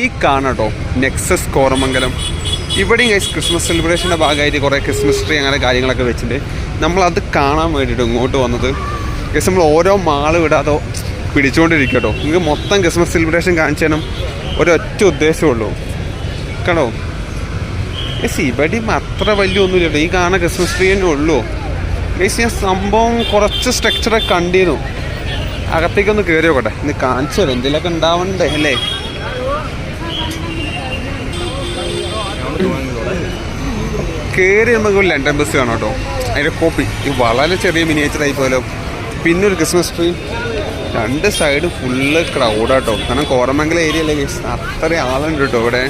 ഈ കാണട്ടോ നെക്സസ് കോരമംഗലം. ഇവിടെയും guys Christmas സെലിബ്രേഷന്റെ ഭാഗമായിട്ട് കുറേ ക്രിസ്മസ് ട്രീ അങ്ങനെ കാര്യങ്ങളൊക്കെ വെച്ചിട്ടുണ്ട്. നമ്മളത് കാണാൻ വേണ്ടിയിട്ട് ഇങ്ങോട്ട് വന്നത്. ഗൈസ് നമ്മൾ ഓരോ മാൾ വിടാതെ പിടിച്ചുകൊണ്ടിരിക്കട്ടോ നിങ്ങൾക്ക് മൊത്തം ക്രിസ്മസ് സെലിബ്രേഷൻ കാണിച്ചാലും ഒരൊറ്റ ഉദ്ദേശമുള്ളൂ കേട്ടോ ഗൈസ് ഇവിടെയും അത്ര വലിയ ഒന്നുമില്ല ഈ കാണാൻ ക്രിസ്മസ് ട്രീ തന്നെ ഉള്ളൂ. ഗൈസ് ഞാൻ സംഭവം കുറച്ച് സ്ട്രക്ചറൊക്കെ കണ്ടിരുന്നു. അകത്തേക്കൊന്ന് കയറി നോക്കട്ടെ ഇന്ന് കാണിച്ചു തരും. എന്തെങ്കിലുമൊക്കെ ഉണ്ടാവണ്ടേ അല്ലേ? കയറി നമുക്ക് ലണ്ടൻ ബസ് കാണാം കേട്ടോ. അതിന്റെ കോപ്പി ഈ വളരെ ചെറിയ മിനിയേച്ചർ പോലോ. പിന്നെ ഒരു ക്രിസ്മസ് ട്രീ രണ്ട് സൈഡ് ഫുള്ള് ക്രൗഡാട്ടോ കാരണം കോരമംഗലം ഏരിയ അല്ലേ. അത്രയും ആളുണ്ട് കേട്ടോ ഇവിടെ.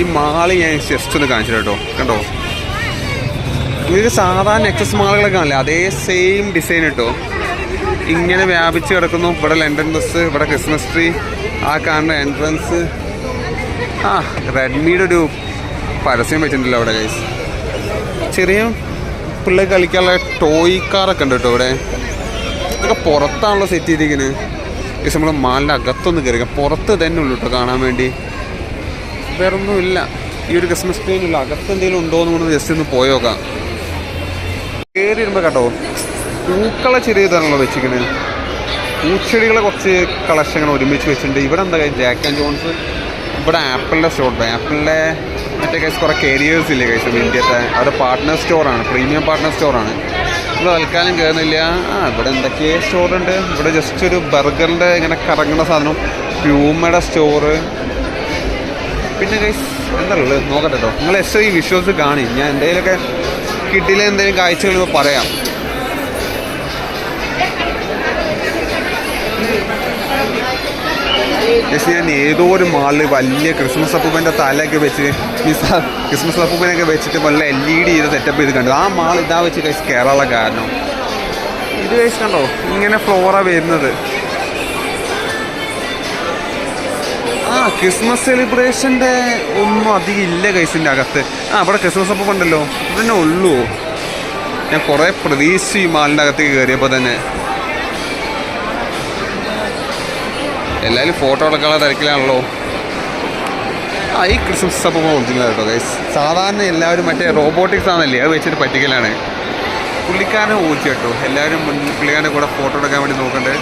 ഈ മാൾ ഞാൻ ജസ്റ്റ് ഒന്ന് കാണിച്ചു കേട്ടോ. കണ്ടോ? ഇതൊരു സാധാരണ എക്സസ് മാളുകളൊക്കെ കാണില്ല അതേ സെയിം ഡിസൈൻ കേട്ടോ. ഇങ്ങനെ വ്യാപിച്ച് കിടക്കുന്നു. ഇവിടെ ലണ്ടൻ ബസ് ഇവിടെ ക്രിസ്മസ് ട്രീ ആ കാണുന്ന എൻട്രൻസ് ആ റെഡ്മിയുടെ ഒരു പരസ്യം വെച്ചിട്ടില്ല അവിടെ ഗൈസ് ചെറിയ പിള്ളേർ കളിക്കാനുള്ള ടോയ് കാറൊക്കെ ഉണ്ട് കേട്ടോ ഇവിടെ. ഇതൊക്കെ പുറത്താണല്ലോ സെറ്റ് ചെയ്തിരിക്കുന്നത് ഗൈസ് നമ്മൾ മാലിന്റെ അകത്തൊന്നും കയറി പുറത്ത് തന്നെ ഉള്ളൂ കേട്ടോ കാണാൻ വേണ്ടി. വേറെ ഒന്നുമില്ല ഈ ഒരു ക്രിസ്മസ് ട്രീനുള്ള അകത്ത് എന്തെങ്കിലും ഉണ്ടോ എന്ന് കൊണ്ട് ജസ്റ്റ് ഒന്ന് പോയോക്കാം കയറി വരുമ്പോൾ കേട്ടോ പൂക്കളെ ചെറിയ ഇതാണല്ലോ വെച്ചിരിക്കുന്നത് പൂച്ചെടികളെ കുറച്ച് കളക്ഷൻ ഇങ്ങനെ ഒരുമിച്ച് വെച്ചിട്ടുണ്ട്. ഇവിടെ എന്താ ജാക്ക് ആൻഡ് ജോൺസ് ഇവിടെ ആപ്പിളിന്റെ സ്റ്റോർ ആപ്പിളിന്റെ മറ്റേ കേസ് കുറേ കേരിയേഴ്സ് ഇല്ലേ കേസ് ഇന്ത്യത്തെ? അവിടെ പാർട്ട്ണർ സ്റ്റോറാണ് പ്രീമിയം പാർട്ട്ണർ സ്റ്റോറാണ് ഇവിടെ തൽക്കാലം കയറുന്നില്ല ആ ഇവിടെ എന്തൊക്കെയോ സ്റ്റോറുണ്ട് ഇവിടെ ജസ്റ്റ് ഒരു ബർഗറിന്റെ ഇങ്ങനെ കറങ്ങുന്ന സാധനം പ്യൂമയുടെ സ്റ്റോറ് പിന്നെ കൈസ് എന്താ നോക്കട്ടെ കേട്ടോ നിങ്ങൾ എസ് ഈ വിഷ്വൽസ് കാണി. ഞാൻ എന്തെങ്കിലുമൊക്കെ കിട്ടിയില്ല എന്തെങ്കിലും കാഴ്ചകൾ പറയാം. ജസ്റ്റ് ഞാൻ ഏതോ ഒരു മാളിൽ വലിയ ക്രിസ്മസ് അപ്പൂപ്പന്റെ തലയൊക്കെ വെച്ച് മീൻസ് ക്രിസ്മസ് അപ്പൂപ്പനൊക്കെ വെച്ചിട്ട് വല്ല എൽ ഇ ഡി ചെയ്ത് സെറ്റപ്പ് ചെയ്ത് കണ്ടു. ആ മാൾ ഇതാ വെച്ച് കഴിച്ച് കേരള കാരണം. ഇത് കഴിച്ച് കണ്ടോ? ഇങ്ങനെ ഫ്ലോറ വരുന്നത്. ആ ക്രിസ്മസ് സെലിബ്രേഷന്റെ ഒന്നും അധികം ഇല്ല കൈസിന്റെ അകത്ത്. ആ അവിടെ ക്രിസ്മസ് അപ്പം ഉണ്ടല്ലോ. ഇതന്നെ ഉള്ളൂ. ഞാൻ കുറേ പ്രതീക്ഷിച്ചു ഈ മാളിന്റെ അകത്തേക്ക് കയറിയപ്പോൾ തന്നെ. എല്ലാവരും ഫോട്ടോ എടുക്കാനുള്ള തിരക്കിലാണല്ലോ. ആ ഈ ക്രിസ്മസ് അപ്പം ഒറിജിനൽ കേട്ടോ ഗൈസ് സാധാരണ എല്ലാവരും മറ്റേ റോബോട്ടിക്സ് ആണല്ലേ അത് വെച്ചിട്ട് പറ്റിക്കലാണ്. പുള്ളിക്കാരനെ ഊറ്റി കേട്ടോ. എല്ലാവരും പുള്ളിക്കാരന്റെ കൂടെ ഫോട്ടോ എടുക്കാൻ വേണ്ടി നോക്കണ്ടേ.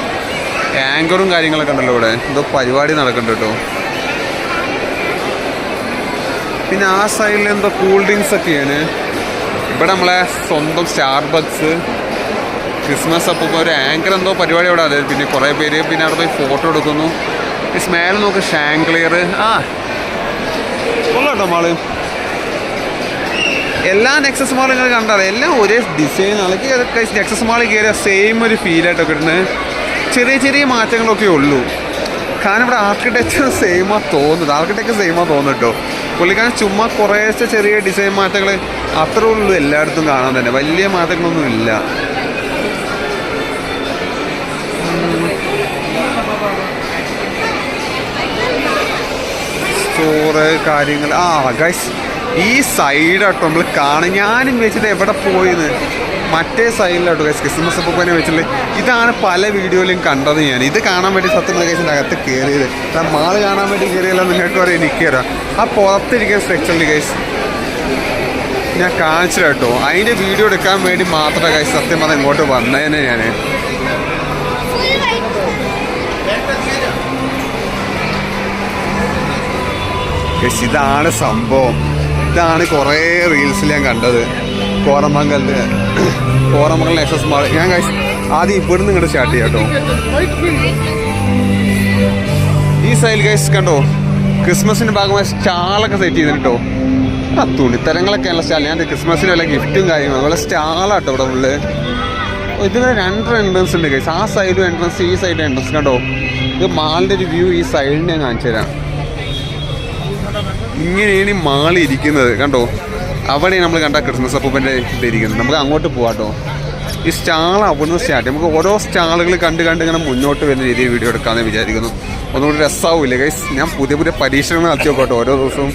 ആങ്കറും കാര്യങ്ങളൊക്കെ ഉണ്ടല്ലോ ഇവിടെ. എന്തോ പരിപാടി നടക്കുന്നുണ്ട് കേട്ടോ. പിന്നെ ആ സൈഡിൽ എന്തോ കൂൾ ഡ്രിങ്ക്സ് ഒക്കെയാണ്. ഇവിടെ നമ്മളെ സ്വന്തം സ്റ്റാർബക്സ് ക്രിസ്മസ് അപ്പോൾ ഒരു ആങ്കർ എന്തോ പരിപാടി അവിടെ അതായത് പിന്നെ കുറേ പേര് പിന്നെ അവിടെ പോയി ഫോട്ടോ എടുക്കുന്നു. ഈ സ്മേൽ നോക്ക് ഷാങ്ക്ലിയർ ആ. കൊള്ളാട്ടോ മാൾ. എല്ലാ നെക്സസ് മാളും നിങ്ങൾ കണ്ടാൽ എല്ലാം ഒരേ ഡിസൈൻ അല്ലെങ്കിൽ നെക്സസ് മാളിൽ കയറിയ സെയിം ഒരു ഫീലായിട്ടൊക്കെ ഇടുന്നത് ചെറിയ ചെറിയ മാറ്റങ്ങളൊക്കെ ഉള്ളൂ. കാരണം ഇവിടെ ആർക്കിടെക്ചർ സെയിമാ തോന്നുന്നത്. ആർക്കിടെക്ചർ സെയിമാ തോന്നുന്നു കേട്ടോ. പുള്ളിക്കാരൻ ചുമ്മാ കുറേശ്ശെ ചെറിയ ഡിസൈൻ മാറ്റങ്ങൾ അത്രേ ഉള്ളൂ എല്ലായിടത്തും കാണാൻ തന്നെ. വലിയ മാറ്റങ്ങളൊന്നും ഇല്ല. സ്റ്റോറ് കാര്യങ്ങൾ. ആ ഗൈസ് ഈ സൈഡാട്ടോ നമ്മൾ കാണാൻ ഞാനും വെച്ചിട്ട് എവിടെ പോയിന്ന്. മറ്റേ സൈഡിലാട്ടോ ഗൈസ് ക്രിസ്മസ് അപ്പൂപ്പനെ വെച്ചിട്ട് ഇതാണ് പല വീഡിയോയിലും കണ്ടത് ഞാൻ. ഇത് കാണാൻ വേണ്ടി സത്യം ഗൈസിന്റെ അകത്ത് കയറിയത് മാൾ കാണാൻ വേണ്ടി കയറിയല്ല നിങ്ങൾക്ക് പറയാം എനിക്ക് കയറാം ആ പുറത്തിരിക്കുന്ന സ്ട്രക്ചറിൽ ഗൈസ് ഞാൻ കാണിച്ചു കേട്ടോ. അതിന്റെ വീഡിയോ എടുക്കാൻ വേണ്ടി മാത്രമേ ഗൈസ് സത്യം പറഞ്ഞാൽ ഇങ്ങോട്ട് വന്നേനെ ഞാൻ ഗൈസ് ഇതാണ് സംഭവം. ഇതാണ് കുറേ റീൽസിൽ ഞാൻ കണ്ടത്. കോറമംഗലിന്റെ കോറമംഗൽ എക്സസ് മാൾ. ഞാൻ ആദ്യം ഇവിടുന്ന് ഇങ്ങോട്ട് സ്റ്റാർട്ട് ചെയ്യാം കേട്ടോ. ഈ സൈഡിൽ ഗൈസ് കണ്ടോ? ക്രിസ്മസിന്റെ ഭാഗമായി സ്റ്റാളൊക്കെ സെറ്റ് ചെയ്തിട്ട് കേട്ടോ. ആ തുണിത്തരങ്ങളൊക്കെയുള്ള സ്റ്റാൾ ഞാൻ ക്രിസ്മസിന് വല്ല ഗിഫ്റ്റും കാര്യങ്ങളും അതുപോലെ സ്റ്റാളാട്ടോ ഇവിടെ ഉള്ളിൽ ഇതിന് രണ്ട് എൻട്രൻസ് ഉണ്ട് ഗൈസ് ആ സൈഡും എൻട്രൻസ് ഈ സൈഡും എൻട്രൻസ് കണ്ടോ? ഇത് മാളിന്റെ ഒരു വ്യൂ ഈ സൈഡിൽ ഞാൻ കാണിച്ചു തരാം ഇങ്ങനെയാണ് ഈ മാളി ഇരിക്കുന്നത്. കണ്ടോ? അവിടെ നമ്മൾ കണ്ട ക്രിസ്മസ് അപ്പൂപ്പന്റെ ഇതിരിക്കുന്നത് നമുക്ക് അങ്ങോട്ട് പോവാട്ടോ ഈ സ്റ്റാൾ അവിടുന്ന് സ്റ്റാർട്ട് നമുക്ക് ഓരോ സ്റ്റാളുകൾ കണ്ട് കണ്ട് ഇങ്ങനെ മുന്നോട്ട് വരുന്ന രീതിയിൽ വീഡിയോ എടുക്കാമെന്ന് വിചാരിക്കുന്നു. ഒന്നുകൂടി രസമാവില്ല ഗൈസ് ഞാൻ പുതിയ പുതിയ പരീക്ഷണങ്ങൾ നടത്തി നോക്കട്ടോ ഓരോ ദിവസവും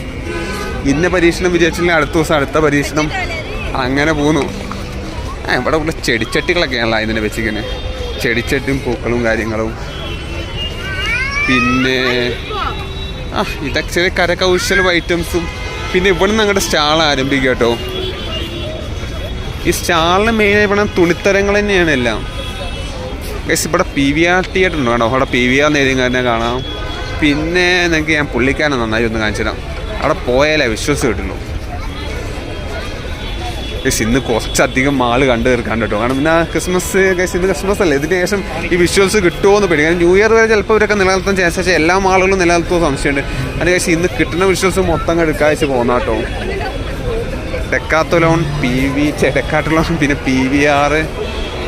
ഇന്ന പരീക്ഷണം വിചാരിച്ചില്ലെങ്കിൽ അടുത്ത ദിവസം അടുത്ത പരീക്ഷണം. അങ്ങനെ പോകുന്നു ആ ഇവിടെ ഉള്ള ചെടിച്ചട്ടികളൊക്കെയാണല്ലോ ഇതിനെ വെച്ചിങ്ങനെ ചെടിച്ചട്ടിയും പൂക്കളും കാര്യങ്ങളും. പിന്നെ ആ ഇതൊക്കെ ചെറിയ കരകൗശല ഐറ്റംസും പിന്നെ ഇവിടെ നിന്ന് സ്റ്റാൾ ആരംഭിക്കുക കേട്ടോ. ഈ സ്റ്റാളിന് മെയിനായി പറഞ്ഞാൽ തുണിത്തരങ്ങൾ തന്നെയാണ് എല്ലാം. ഗസ് ഇവിടെ പി വി ആർ തിയേറ്റർ ഉണ്ട് കേട്ടോ. അവിടെ പി വി ആർ നേരിയ കാണാം. പിന്നെ നിങ്ങൾക്ക് ഞാൻ പുള്ളിക്കാരനെ നന്നായി ഒന്ന് കാണിച്ചു തരാം അവിടെ പോയാലേ വിശ്വസിച്ച് കിട്ടുള്ളൂ ഗൈസ് ഇന്ന് കുറച്ചധികം ആൾ കണ്ടു തീർക്കാൻ കേട്ടോ. കാരണം പിന്നെ ക്രിസ്മസ് ഗൈസ് ഇന്ന് ക്രിസ്മസ് അല്ലേ? ഇതിന് ശേഷം ഈ വിഷ്വൽസ് കിട്ടുമോ എന്ന് പേടി. കാരണം ന്യൂ ഇയർ വരെ ചിലപ്പോൾ ഇവരൊക്കെ നിലനിർത്താൻ ചാൻസ് പക്ഷേ എല്ലാ ആളുകളും നിലനിർത്തുമോ സംശയമുണ്ട്. അതിന് ഗൈസ് ഇന്ന് കിട്ടുന്ന വിഷ്വൽസ് മൊത്തം എടുക്കാൻ വെച്ച് പോകുന്ന കേട്ടോ. ഡെക്കാത്തലോൺ പി വി ഡെക്കാത്തലോൺ പിന്നെ പി വി ആർ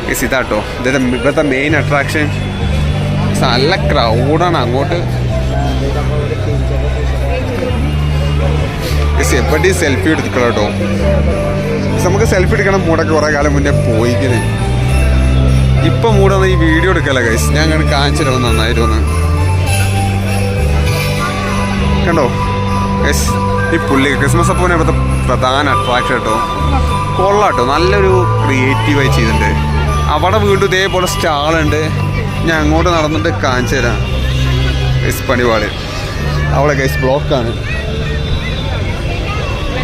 ഗൈസ് ഇതാട്ടോ ഇതേ ഇവിടുത്തെ മെയിൻ അട്രാക്ഷൻ നല്ല ക്രൗഡാണ് അങ്ങോട്ട്. എപ്പോഴും സെൽഫി എടുത്തിട്ടുള്ള കേട്ടോ. നമുക്ക് സെൽഫി എടുക്കണം മൂടൊക്കെ കുറേ കാലം മുന്നേ പോയിക്കുന്നത് ഇപ്പൊ മൂടൊന്ന് ഈ വീഡിയോ എടുക്കല്ലേ ഗൈസ് ഞാൻ കണ്ട് കാണിച്ചിരുന്നു നന്നായിരുന്നു കണ്ടോ? ഗൈസ് ഈ പുള്ളി ക്രിസ്മസ് അപ്പൂനെ ഇവിടുത്തെ പ്രധാന അട്രാക്ഷൻ കേട്ടോ കൊള്ളാട്ടോ നല്ലൊരു ക്രിയേറ്റീവായി ചെയ്തിട്ടുണ്ട്. അവിടെ വീണ്ടും ഇതേപോലെ സ്റ്റാളുണ്ട് ഞാൻ അങ്ങോട്ട് നടന്നിട്ട് കാണിച്ചു തരാം. ഗൈസ് പണിപാട്. അവിടെ ഗൈസ് ബ്ലോക്കാണ്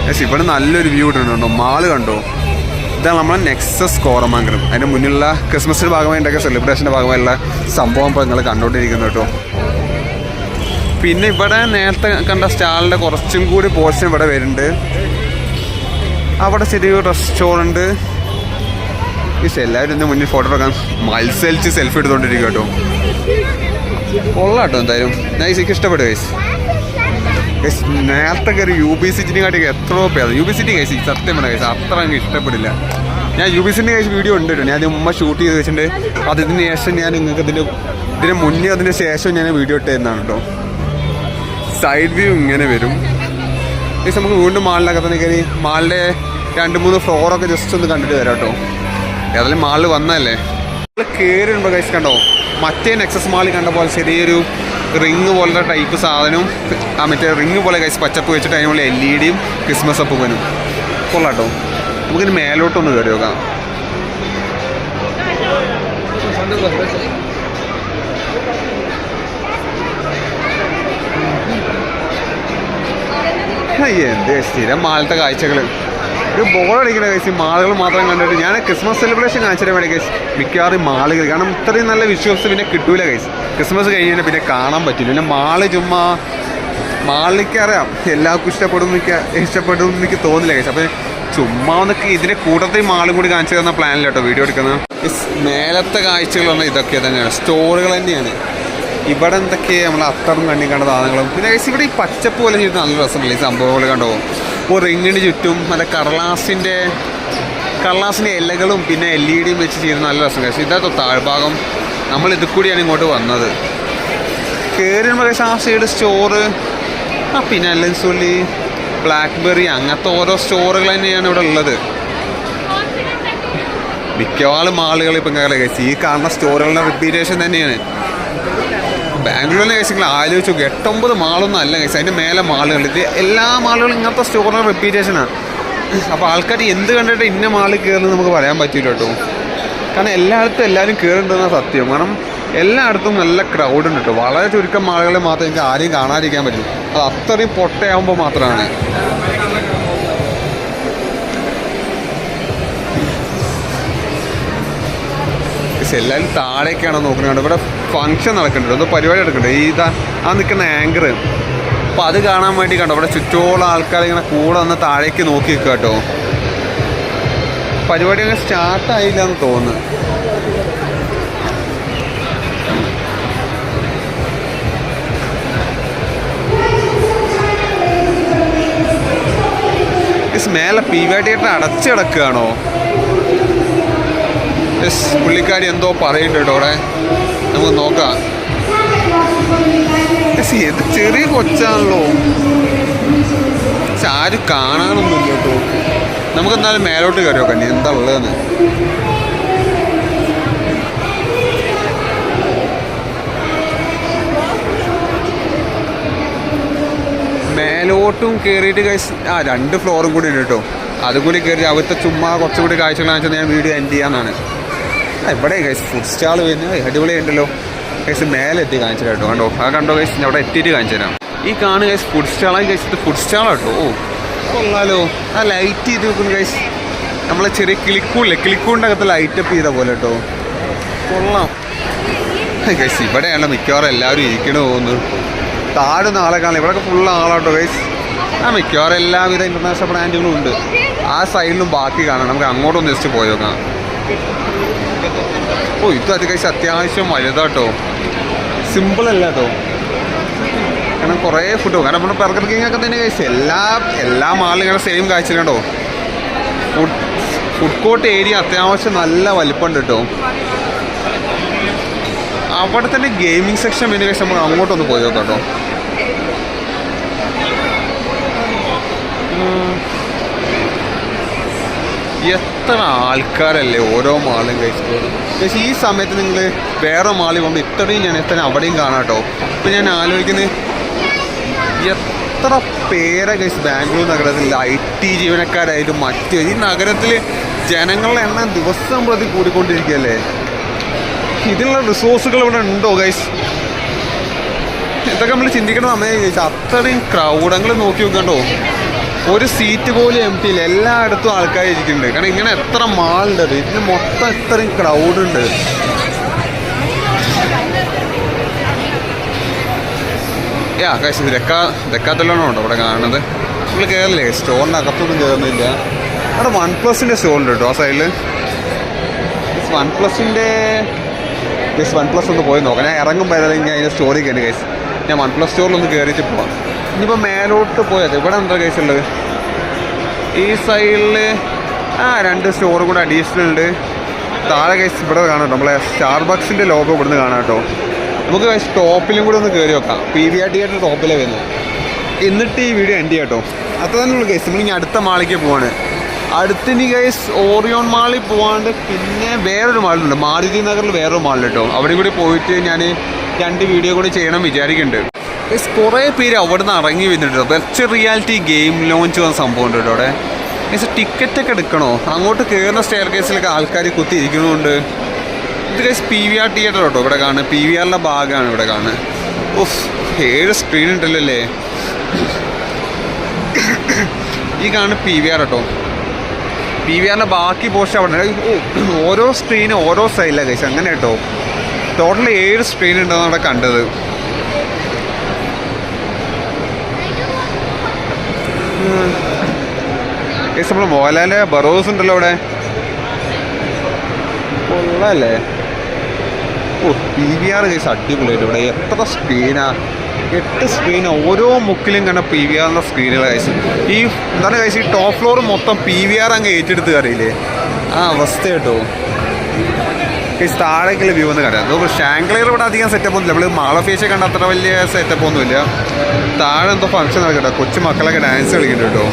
യെസ് ഇവിടെ നല്ലൊരു വ്യൂ ഇട്ടിട്ടുണ്ടോ മാൾ കണ്ടോ. ഇതാണ് നമ്മൾ നെക്സസ് കോറമാങ്കലം അതിന്റെ മുന്നിലുള്ള ക്രിസ്മസിന്റെ ഭാഗമായി ഉണ്ടാക്കിയ സെലിബ്രേഷന്റെ ഭാഗമായുള്ള സംഭവം ഇപ്പോൾ നിങ്ങൾ കണ്ടുകൊണ്ടിരിക്കുന്നു കേട്ടോ. പിന്നെ ഇവിടെ നേരത്തെ കണ്ട സ്റ്റാളിന്റെ കുറച്ചും കൂടി പോർഷൻ ഇവിടെ വരുന്നുണ്ട്. അവിടെ ചെറിയൊരു റെസ്റ്റോറന്റ് ഈസ് എല്ലാവരും ഇതിന്റെ മുന്നിൽ ഫോട്ടോ എടുക്കാൻ മത്സരിച്ച് സെൽഫി എടുത്തുകൊണ്ടിരിക്കും കേട്ടോ. കൊള്ളാട്ടോ എന്തായാലും. ഞാൻ എനിക്ക് ഇഷ്ടപ്പെട്ടു ഗൈസ് നേരത്തെ കയറി യു ബി സിറ്റിനെ കാട്ടി എത്രയോ പേര്. യു ബി സിറ്റി കഴിച്ച് സത്യം പറഞ്ഞ കഴിച്ചു അത്ര എനിക്ക് ഇഷ്ടപ്പെടില്ല. ഞാൻ യു ബി സിറ്റിന്റെ കഴിച്ച് വീഡിയോ ഉണ്ട് കേട്ടോ. ഞാൻ ഉമ്മ ഷൂട്ട് ചെയ്ത് വെച്ചിട്ടുണ്ട്. അതിന് ശേഷം ഞാൻ നിങ്ങൾക്ക് ഇതിന്റെ ഇതിന് മുന്നേ അതിന് ശേഷം ഞാൻ വീഡിയോ ഇട്ടേന്നാണ് കേട്ടോ. സൈഡ് വ്യൂ ഇങ്ങനെ വരും. ഗൈസ് നമുക്ക് വീണ്ടും മാളിലൊക്കെ തന്നെ കയറി. മാളിലെ രണ്ട് മൂന്ന് ഫ്ലോറൊക്കെ ജസ്റ്റ് ഒന്ന് കണ്ടിട്ട് വരാം കേട്ടോ. ഏതായാലും മാളിൽ വന്നതല്ലേ? കയറി വരുമ്പോൾ കഴിച്ച് കണ്ടോ? മറ്റേ നെക്സസ് മാളിൽ കണ്ട പോലെ ചെറിയൊരു റിങ് പോലത്തെ ടൈപ്പ് സാധനവും ആ മറ്റേ റിങ് പോലെ കഴിച്ച് പച്ചപ്പ് വെച്ചിട്ട് അതിനുള്ള എൽ ഇ ഡിയും ക്രിസ്മസ് അപ്പൂപ്പനും. കൊള്ളാട്ടോ. നമുക്കിനി മേലോട്ടൊന്ന് കയറി നോക്കാം. എന്ത് സ്ഥിരം മാലത്തെ കാഴ്ചകൾ ഒരു ബോറടിക്കുന്ന കേസ് ഈ മാളുകൾ മാത്രം കണ്ടിട്ട് ഞാൻ ക്രിസ്മസ് സെലിബ്രേഷൻ കാണിച്ചിട്ട് വേണ്ടി കേസ് മിക്കവാറും മാളുകൾ കാരണം ഇത്രയും നല്ല വിഷ്വൽസ് പിന്നെ കിട്ടൂല കേസ് ക്രിസ്മസ് കഴിഞ്ഞ് കഴിഞ്ഞാൽ പിന്നെ കാണാൻ പറ്റില്ല. പിന്നെ മാൾ ചുമ്മാ മാളിലേക്ക് അറിയാം. എല്ലാവർക്കും ഇഷ്ടപ്പെടും എനിക്ക് ഇഷ്ടപ്പെടും എനിക്ക് തോന്നില്ല കേസ് അപ്പം ചുമ്മാ ഒന്നൊക്കെ ഇതിന്റെ കൂട്ടത്തിൽ മാളും കൂടി കാണിച്ചു തന്ന പ്ലാനില്ല കേട്ടോ വീഡിയോ എടുക്കുന്നത്. മേലത്തെ കാഴ്ചകൾ പറഞ്ഞാൽ ഇതൊക്കെ തന്നെയാണ്. സ്റ്റോറുകൾ തന്നെയാണ്. ഇവിടെ എന്തൊക്കെയാണ് നമ്മൾ അത്തറും കണ്ണി കണ്ട സാധനങ്ങളും. പിന്നെ ഇവിടെ ഈ പച്ചപ്പ് പോലെ ചെയ്ത് നല്ല രസമല്ലേ ഈ സംഭവങ്ങൾ കണ്ടോ? ഇപ്പോൾ റിങ്ങിന് ചുറ്റും മറ്റേ കടലാസിന്റെ കടലാസിന്റെ ഇലകളും പിന്നെ എൽ ഇ ഡിയും വെച്ച് ചെയ്ത് നല്ല രസം കഴിച്ചു ഇതാ താഴ്ഭാഗം. നമ്മൾ ഇത് കൂടിയാണ് ഇങ്ങോട്ട് വന്നത്. കയറി പക്ഷേ ആ സൈഡ് സ്റ്റോറ് ആ പിന്നെ അല്ലൻസുള്ളി ബ്ലാക്ക്ബെറി അങ്ങനത്തെ ഓരോ സ്റ്റോറുകൾ തന്നെയാണ് ഇവിടെ ഉള്ളത്. മിക്കവാറും ആളുകൾ ഇപ്പം കഴിച്ച് ഈ കാണുന്ന സ്റ്റോറുകളുടെ റിപ്പീറ്റേഷൻ തന്നെയാണ്. ബാംഗ്ലൂരിലെ കേസ് നിങ്ങൾ ആലോചിച്ച് നോക്കുക എട്ടൊമ്പത് മാളൊന്നും അല്ല കേസ് അതിന്റെ മേലെ മാളുകൾ ഇത് എല്ലാ മാളുകളും ഇങ്ങനത്തെ സ്റ്റോറിന്റെ റിപ്പീറ്റേഷനാണ് അപ്പോൾ ആൾക്കാർ എന്ത് കണ്ടിട്ട് ഇന്ന മാളിൽ കയറുന്നത് നമുക്ക് പറയാൻ പറ്റില്ല കേട്ടോ. കാരണം എല്ലായിടത്തും എല്ലാവരും കയറുന്നുണ്ടെന്ന സത്യം. കാരണം എല്ലായിടത്തും നല്ല ക്രൗഡ് ഉണ്ട് കേട്ടോ. വളരെ ചുരുക്കം ആളുകളെ മാത്രമേ എനിക്ക് ആരെയും കാണാതിരിക്കാൻ പറ്റും. അത് അത്രയും പൊട്ടയാകുമ്പോൾ മാത്രമാണ്. പക്ഷെ എല്ലാവരും താഴേക്കാണോ നോക്കുന്നത് ഇവിടെ ഫംഗ്ഷൻ നടക്കുന്നുണ്ട്. എന്തോ പരിപാടി നടക്കുന്നുണ്ട്. ഈ ഇതാ ആ നിൽക്കുന്ന ആങ്കർ അപ്പോൾ അത് കാണാൻ വേണ്ടി കണ്ടോ? ഇവിടെ ചുറ്റോളം ആൾക്കാർ ഇങ്ങനെ കൂടെ വന്ന് താഴേക്ക് നോക്കി നിൽക്കുക കേട്ടോ. പരിപാടി അങ്ങനെ സ്റ്റാർട്ടായില്ല എന്ന് തോന്നുന്നു. മേലെ പി വൈ തിയേറ്റർ അടച്ചു കിടക്കുകയാണോ? യെസ് പുള്ളിക്കാരി എന്തോ പറയുന്നുണ്ട് അവിടെ. നമുക്ക് നോക്കാം. യെസ് ഇത് ചെറിയ കൊച്ചാണല്ലോ. ആരും കാണാനൊന്നുമില്ല കേട്ടോ. നമുക്ക് എന്തായാലും മേലോട്ട് കയറി നോക്കാം എന്താ ഉള്ളതെന്ന്? മേലോട്ടും കയറിയിട്ട് കഴിച്ച് ആ രണ്ട് ഫ്ലോറും കൂടി ഉണ്ട് കേട്ടോ. അതും കൂടി കയറി അവിടുത്തെ ചുമ്മാ കുറച്ചും കൂടി വെച്ചാൽ ഞാൻ വീഡിയോ എൻഡ് ചെയ്യാന്നാണ് ആ, ഇവിടെ ഗൈസ് ഫുഡ് സ്റ്റാൾ വരുന്നത് അടിപൊളിയുണ്ടല്ലോ ഗൈസ് മേലെ എത്തി കാണിച്ചു കേട്ടോ. കണ്ടോ? ആ കണ്ടോ ഗൈസ് അവിടെ എത്തിയിട്ട് കാണിച്ചു തരാം. ഈ കാണു ഗൈസ് ഫുഡ് സ്റ്റാളായി ഇത് ഫുഡ് സ്റ്റാളാട്ടോ ഓ കൊള്ളാലോ. ആ ലൈറ്റ് ചെയ്ത് നോക്കുന്നു ഗൈസ് നമ്മളെ ചെറിയ കിളിക്കൂല്ലേ കിളിക്കൂടിന്റെ അകത്ത് ലൈറ്റ് അപ്പ് ചെയ്ത പോലെ കേട്ടോ. കൊള്ളാം. ഗൈസ് ഇവിടെയാണ് മിക്കവാറും എല്ലാവരും ഇരിക്കണ പോകുന്നത്. താഴെ നാളെ കാണാം. ഇവിടെയൊക്കെ ഫുൾ ആളാട്ടോ ഗൈസ് ആ മിക്കവാറും എല്ലാവിധ ഇന്റർനാഷണൽ ബ്രാൻഡുകളും ഉണ്ട്. ആ സൈഡിലും ബാക്കി കാണാം. നമുക്ക് അങ്ങോട്ടൊന്ന് ജസ്റ്റ് പോയി നോക്കാം. ഓ ഇത് അത് കഴിച്ച് അത്യാവശ്യം വലുതാട്ടോ. സിമ്പിൾ അല്ല കേട്ടോ കാരണം കുറേ ഫുഡ് കാരണം നമ്മൾ ബർഗർ ഒക്കെ തന്നെ കഴിച്ചു എല്ലാ എല്ലാ മാളിലും ഇങ്ങനെ സെയിം കാഴ്ച കേട്ടോ ഫുഡ് ഫുഡ് കോർട്ട് ഏരിയ അത്യാവശ്യം നല്ല വലിപ്പമുണ്ട് കേട്ടോ അവിടെ തന്നെ ഗെയിമിംഗ് സെക്ഷൻ പിന്നെ കഴിച്ച് നമ്മൾ അങ്ങോട്ടൊന്ന് പോയി നോക്കാം കേട്ടോ എത്ര ആൾക്കാരല്ലേ ഓരോ മാളും കഴിച്ചിട്ട്. പക്ഷേ ഈ സമയത്ത് നിങ്ങൾ വേറെ മാളിൽ പോകുമ്പോൾ ഇത്രയും എത്ര അവിടെയും കാണാം കേട്ടോ ഇപ്പം ഞാൻ ആലോചിക്കുന്നത് എത്ര പേരെ കഴിച്ച് ബാംഗ്ലൂർ നഗരത്തിൽ ഐ ടി ജീവനക്കാരായാലും മറ്റ് ഈ നഗരത്തിൽ ജനങ്ങളുടെ എണ്ണം ദിവസം പ്രതി കൂടിക്കൊണ്ടിരിക്കുകയല്ലേ? ഇതിനുള്ള റിസോഴ്സുകൾ ഇവിടെ ഉണ്ടോ ഗൈസ് ഇതൊക്കെ നമ്മൾ ചിന്തിക്കണം സമയം ചോദിച്ചാൽ അത്രയും ക്രൗഡങ്ങൾ നോക്കി നോക്കണ്ടോ? ഒരു സീറ്റ് പോലും എം ടി ഇല്ല. എല്ലായിടത്തും ആൾക്കാർ ഇരിക്കുന്നുണ്ട്. കാരണം ഇങ്ങനെ എത്ര മാളുണ്ട് അത്. ഇതിന് മൊത്തം ഇത്രയും ക്രൗഡ് ഉണ്ട്. യാ കഴിച്ചു ഇതൊക്കെ ഇതൊക്കാത്തല്ലോണം ഉണ്ടോ ഇവിടെ കാണുന്നത്. നമ്മൾ കയറില്ലേ സ്റ്റോറിന്റെ അകത്തൊന്നും കയറുന്നില്ല അവിടെ വൺ പ്ലസിന്റെ സ്റ്റോൺ ഉണ്ട് കേട്ടോ ആ സൈഡിൽ വൺ പ്ലസിന്റെ ഗൈസ് വൺ പ്ലസ് ഒന്ന് പോയി നോക്കാം. ഞാൻ ഇറങ്ങുമ്പോൾ ഞാൻ അതിന്റെ സ്റ്റോറി കയറി ഗൈസ് ഞാൻ വൺ പ്ലസ് സ്റ്റോറിലൊന്ന് കയറിയിട്ട് പോവാം. ഇനിയിപ്പോൾ മേലോട്ട് പോയത്. ഇവിടെ എന്താ ഉള്ളത്? ഈ സൈഡിൽ ആ രണ്ട് സ്റ്റോർ കൂടെ അഡീഷണൽ ഉണ്ട്. താഴെ കേസ് ഇവിടെ കാണാം കേട്ടോ. നമ്മളെ സ്റ്റാർബക്സിന്റെ ലോഗോ ഇവിടുന്ന് കാണാം കേട്ടോ. നമുക്ക് കഴിച്ച് ടോപ്പിലും കൂടെ ഒന്ന് കയറി വെക്കാം പി വി ആർ ടിയേറ്റർ ടോപ്പിലേ വരുന്നത്. എന്നിട്ട് ഈ വീഡിയോ എൻഡ് ചെയ്യാം കേട്ടോ. അത്ര തന്നെ ഉള്ളൂ നമ്മൾ ഇനി അടുത്ത മാളിലേക്ക് പോവാണ്. അടുത്തിനി ഗൈസ് ഓറിയോൺ മാളിൽ പോവാണ്ട് പിന്നെ വേറൊരു മാളുണ്ട്. മാരുതി നഗറിൽ വേറൊരു മാളിൽ കേട്ടോ. അവിടെ കൂടി പോയിട്ട് ഞാൻ രണ്ട് വീഡിയോ കൂടി ചെയ്യണം വിചാരിക്കുന്നുണ്ട് കുറേ പേര് അവിടെ നിന്ന് ഇറങ്ങി വന്നിട്ടുണ്ട്. വെർച്വൽ റിയാലിറ്റി ഗെയിം ലോഞ്ച് വന്ന സംഭവം ഉണ്ട് അവിടെ. മീൻസ് ടിക്കറ്റ് ഒക്കെ എടുക്കണോ? അങ്ങോട്ട് കയറുന്ന സ്റ്റെയർ കേസിലൊക്കെ ആൾക്കാർ കുത്തിയിരിക്കുന്നുണ്ട് ഇത് case P V R theatre കേട്ടോ ഇവിടെ കാണുന്നത്? പി വി ആറിന്റെ ഭാഗമാണ് ഇവിടെ കാണുന്നത്. ഓഫ് ഏഴ് സ്ക്രീൻ ഉണ്ടല്ലോ ഈ കാണുന്ന പി വി ആർ കേട്ടോ. പി വി ആറിന്റെ ബാക്കി പോർഷൻ അവിടെ ഓരോ സ്ക്രീനും ഓരോ സൈഡിലാണ് കഴിച്ചത് അങ്ങനെ കേട്ടോ. ടോട്ടൽ ഏഴ് സ്ക്രീൻ ഉണ്ടെന്നാണ് അവിടെ കണ്ടത്. ഗൈസ് നമ്മൾ മോഹൻലാലിന്റെ ബറോസ് ഉണ്ടല്ലോ അവിടെ. കൊള്ളാല്ലേ? ഓ പി വി ആർ ഗൈസ് അടിപൊളിയായിട്ട് ഇവിടെ. എത്ര സ്ക്രീനാ എട്ട് സ്ക്രീൻ ഓരോ മുക്കിലും കണ്ട പി വി ആറിന്റെ സ്ക്രീനുകൾ കഴിച്ച് ഈ എന്താണ് കഴിച്ച് ഈ ടോപ്പ് ഫ്ലോർ മൊത്തം പി വി ആർ അങ്ങ് ഏറ്റെടുത്ത് കറിയില്ലേ ആ അവസ്ഥ കേട്ടോ ഈ താഴേക്കുള്ള വ്യൂ ഒന്ന് കറിയാം അതോ ഷാങ്ക്ലെയർ ഇവിടെ അധികം സെറ്റപ്പ് ഒന്നുമില്ല. നമ്മൾ മാളഫേഷ്യ കണ്ട അത്ര വലിയ സെറ്റപ്പ് ഒന്നുമില്ല. താഴെ എന്തോ ഫംഗ്ഷൻ നടക്കട്ടോ കൊച്ചു മക്കളൊക്കെ ഡാൻസ് കളിക്കുന്നുണ്ട് കേട്ടോ.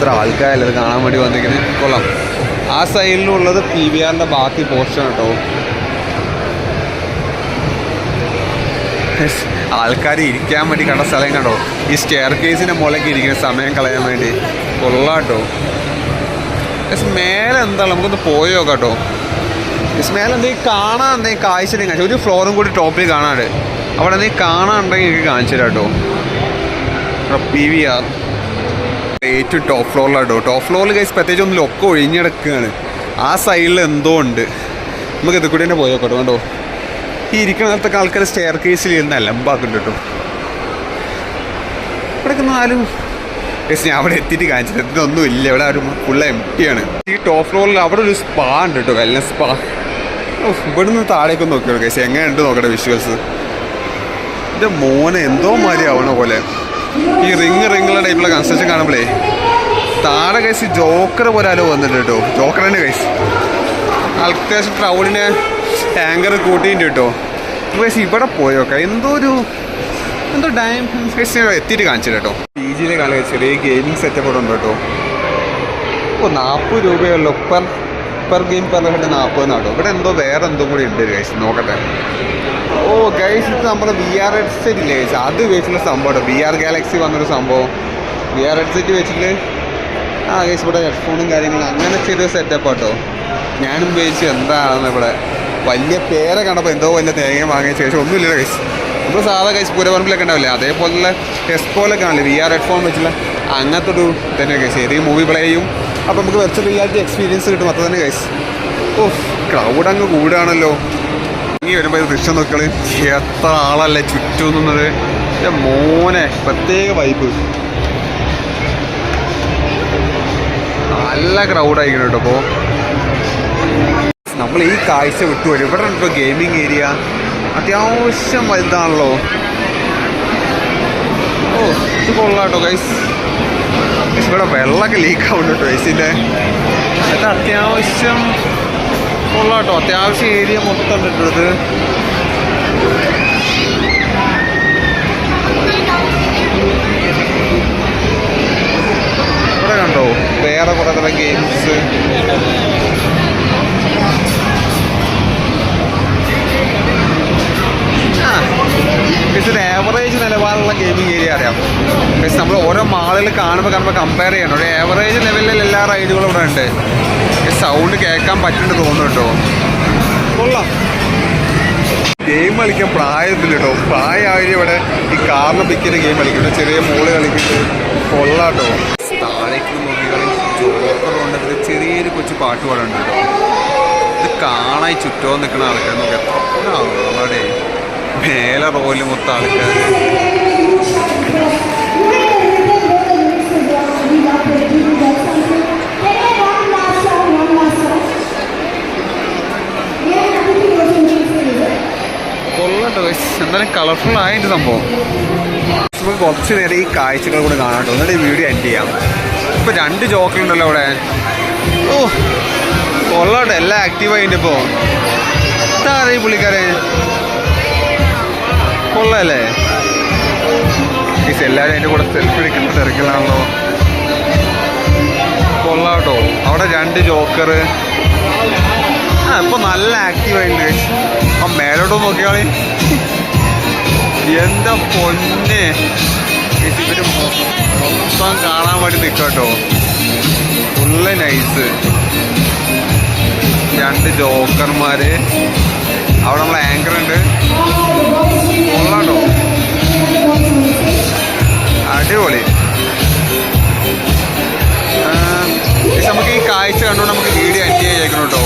എത്ര ആൾക്കാരല്ലേ ഇത് കാണാൻ വേണ്ടി വന്നിരിക്കുന്നത്? കൊള്ളാം. ആ സൈഡിലുള്ളത് പി വി ആറിന്റെ ബാക്കി പോർഷൻ കേട്ടോ ആൾക്കാർ ഇരിക്കാൻ വേണ്ടി കണ്ട സ്ഥലം കണ്ടോ? ഈ സ്റ്റെയർ കേസിന്റെ മുകളിലേക്ക് ഇരിക്കുന്ന സമയം കളയാൻ വേണ്ടി. കൊള്ളാട്ടോ. യെസ്, മേലെ എന്താണ് നമുക്കൊന്ന് പോയി കേട്ടോ മേലെ എന്തെങ്കിലും കാണാൻ എന്തെങ്കിലും കാഴ്ച കാണിച്ചു ഒരു ഫ്ലോറും കൂടി ടോപ്പിൽ കാണാണ്ട്. അവിടെ എന്തെങ്കിലും കാണാനുണ്ടെങ്കിൽ എനിക്ക് കാണിച്ചു തരാം കേട്ടോ പി വി ആർ. ഏറ്റവും ടോപ്പ് ഫ്ലോറിലാണ് കേട്ടോ ടോപ്പ് ഫ്ലോറിൽ കഴിച്ച് പ്രത്യേകിച്ച് ഒന്നും ലൊക്കെ ഒഴിഞ്ഞിടക്കുകയാണ് ആ സൈഡിൽ എന്തോ ഉണ്ട്. നമുക്ക് ഇത് കൂടി തന്നെ പോയോ കേട്ടോ ഈ ഇരിക്കുന്ന ഇരിക്കണത്തൊക്കെ ആൾക്കാർ സ്റ്റെയർ കേസിൽ ഇരുന്ന് അലമ്പാക്കുന്നുണ്ട് കേട്ടോ. ഇവിടെയൊക്കെ നാലും. യെസ് ഞാൻ അവിടെ എത്തിയിട്ട് കാണിച്ചത് ഇതൊന്നും ഇല്ല. ഇവിടെ ഒരു ഫുള്ള് എം ആണ്. ഈ ടോപ്പ് ഫ്ലോറിൽ അവിടെ ഒരു സ്പാ ഉണ്ട് കേട്ടോ വെൽനസ് സ്പാ ഇവിടുന്ന് താഴേക്ക് നോക്കിയോ കേസ് എങ്ങനെയുണ്ട് നോക്കട്ടെ വിഷ്വൽസ് എന്റെ മോനെ എന്തോ മാതിരി ആവണ പോലെ. ഈ റിങ് റിങ്ങുള്ള ടൈപ്പിലുള്ള കൺസ്ട്രക്ഷൻ കാണുമ്പോഴേ താഴെ കൈസ് ജോക്കർ പോലെ ആരോ വന്നിട്ടുണ്ട് കേട്ടോ. ജോക്കറിന്റെ കൈസ് അത്യാവശ്യം ക്രൗഡിനെ ടാങ്കർ കൂട്ടിയിട്ടുണ്ട് കേട്ടോ. കൈസ് ഇവിടെ പോയോക്കെ എന്തോ ഒരു എന്തോ ഡൈം കൈസ് എത്തിയിട്ട് കാണിച്ചു കേട്ടോ. പി ജിയിലെ കാലം ചെറിയ ഗെയിമിംഗ് സെറ്റപ്പ് ഉണ്ട് കേട്ടോ. ഓ നാൽപ്പത് രൂപയുള്ളൂ per per game per head നാൽപ്പത് നാട്ടോ ഇവിടെ എന്തോ വേറെ എന്തോ കൂടി ഉണ്ട് കൈസ് നോക്കട്ടെ. ഓ ഗൈസ് ഇത് നമ്മുടെ വി ആർ ഹെഡ്സെറ്റ് ഇല്ലേ? ഗൈസ് അത് വെച്ചിട്ടുള്ള സംഭവം വി ആർ ഗാലക്സി വന്നൊരു സംഭവം. വി ആർ ഹെഡ്സെറ്റ് വെച്ചിട്ട് ആ ഗൈസ് ഇവിടെ ഹെഡ്ഫോണും കാര്യങ്ങളും അങ്ങനെ ചെയ്ത സെറ്റപ്പ് കേട്ടോ ഞാനും ഉപയോഗിച്ച് എന്താണെന്ന് ഇവിടെ വലിയ പേര കണ്ടപ്പോൾ എന്തോ വലിയ തേങ്ങ വാങ്ങിയ ശേഷം ഒന്നുമില്ല ഗൈസ് നമ്മൾ സാധാ ഗൈസ് പുരപറമ്പിലൊക്കെ ഉണ്ടാവില്ലേ? അതേപോലുള്ള ടെസ്പോലൊക്കെ ആണല്ലേ വി ആർ ഹെഡ്ഫോൺ വെച്ചിട്ടുള്ള അങ്ങനത്തെ ഒരു തന്നെ ഗൈസ് ഏത് മൂവി പ്ലേ ചെയ്യും? അപ്പോൾ നമുക്ക് വെർച്വൽ റിയാലിറ്റി എക്സ്പീരിയൻസ് കിട്ടും. അത്ര തന്നെ ഗൈസ് ഓ ക്രൗഡ് അങ്ങ് കൂടുകയാണല്ലോ ഇനി വരുമ്പോൾ ദൃശ്യം നോക്കൾ എത്ര ആളല്ലേ ചുറ്റും നിന്നത്. എന്റെ മോനെ പ്രത്യേക വൈബ് നല്ല ക്രൗഡായിരിക്കണം കേട്ടോ അപ്പോൾ നമ്മൾ ഈ കാഴ്ച വിട്ടു വരും ഇവിടെ ഇപ്പോൾ ഗെയിമിംഗ് ഏരിയ അത്യാവശ്യം വലുതാണല്ലോ. ഓ ഇത് കൊള്ളാട്ടോ ഗൈസ് ഇവിടെ വെള്ളമൊക്കെ ലീക്ക് ആവുന്നുണ്ട് കേട്ടോ ഗൈസിന്റെ ഇത് അത്യാവശ്യം കൊള്ളാട്ടോ. അത്യാവശ്യം ഏരിയ മൊത്തം ഇട്ടത് ഇവിടെ കണ്ടോ? വേറെ കുറെ തരം ഗെയിംസ് ഏവറേജ് നിലവാരമുള്ള ഗെയിമിംഗ് ഏരിയ അറിയാം. പക്ഷെ നമ്മൾ ഓരോ മാളിൽ കാണുമ്പോൾ കാണുമ്പോൾ കമ്പയർ ചെയ്യണം. ഒരു ആവറേജ് ലെവലിൽ എല്ലാ റൈഡുകളും ഇവിടെ ഉണ്ട്. സൗണ്ട് കേൾക്കാൻ പറ്റുന്നുണ്ട് തോന്നുന്നു കേട്ടോ കൊള്ളാം. ഗെയിം കളിക്കാൻ പ്രായത്തില്ല കേട്ടോ പ്രായമായവർ ഇവിടെ ഈ കാറിന് പിക്കുന്ന ഗെയിം കളിക്കുന്നു ചെറിയ മോൾ കളിക്കുന്നത് കൊള്ളാട്ടോ. താഴേക്ക് നോക്കിക്കളി. ജോക്കറുണ്ട് ചെറിയൊരു കൊച്ചു പാട്ട് പാടുന്നുണ്ട് കേട്ടോ. ഇത് കാണാൻ ചുറ്റോ നിൽക്കുന്ന ആൾക്കാർ നോക്കി. എത്ര ആളുടെ മേലെ റോയിൽ മൊത്തം ആൾക്കാർ കൊള്ളട്ടോ guys. എന്തായാലും കളർഫുൾ ആയിട്ട് സംഭവം. നമുക്ക് കുറച്ച് നേരം ഈ കാഴ്ചകൾ കൂടെ കാണാട്ടോ. എന്നിട്ട് ഈ വീഡിയോ എൻഡ് ചെയ്യാം. ഇപ്പൊ രണ്ട് ജോക്കർ ഉണ്ടല്ലോ അവിടെ. ഓ കൊള്ളാട്ടോ. എല്ലാം ആക്റ്റീവ് ആയിട്ട് ഇപ്പോ. എന്താ അറിയ പുള്ളിക്കാരെ കൊള്ളല്ലേ? എല്ലാവരും അതിന്റെ കൂടെ സെൽഫി എടുക്കുന്ന തിരക്കിലാണല്ലോ. കൊള്ളാട്ടോ. അവിടെ രണ്ട് ജോക്കർ ആ ഇപ്പൊ നല്ല ആക്റ്റീവ് ആയിട്ടുണ്ട്. guys. ആ മേലോട്ട് നോക്കിയാളി. എന്താ പൊന്നെ? ഇവർ മൊത്തം കാണാൻ വേണ്ടി നിൽക്കട്ടോ ഫുള്ള് നൈസ് രണ്ട് ജോക്കർമാര്. അവിടെ നമ്മൾ ആങ്കർ ഉണ്ട്. കൊള്ളാട്ടോ. അടിപൊളി. നമുക്ക് ഈ കാഴ്ച കണ്ടുകൊണ്ട് നമുക്ക് വീഡിയോ എൻജോയ് ചെയ്യണം കേട്ടോ